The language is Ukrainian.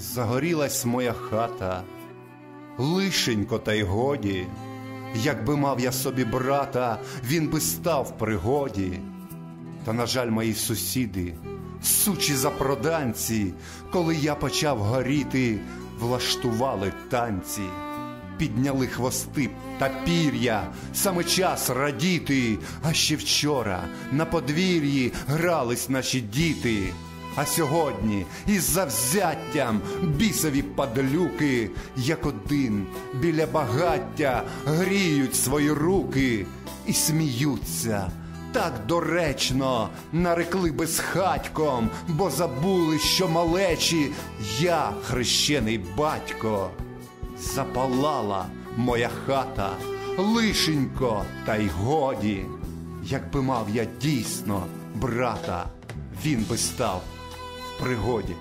Загорілась моя хата, лишенько, та й годі, якби мав я собі брата, він би став пригоді. Та, на жаль, мої сусіди, сучі запроданці, коли я почав горіти, влаштували танці, підняли хвости та пір'я, саме час радіти, а ще вчора на подвір'ї грались наші діти. А сьогодні із завзяттям бісові падлюки, як один біля багаття гріють свої руки і сміються. Так доречно нарекли безхатьком, бо забули, що малечі я хрещений батько. Запалала моя хата, лишенько, та й годі, якби мав я дійсно брата, він би став пригоді.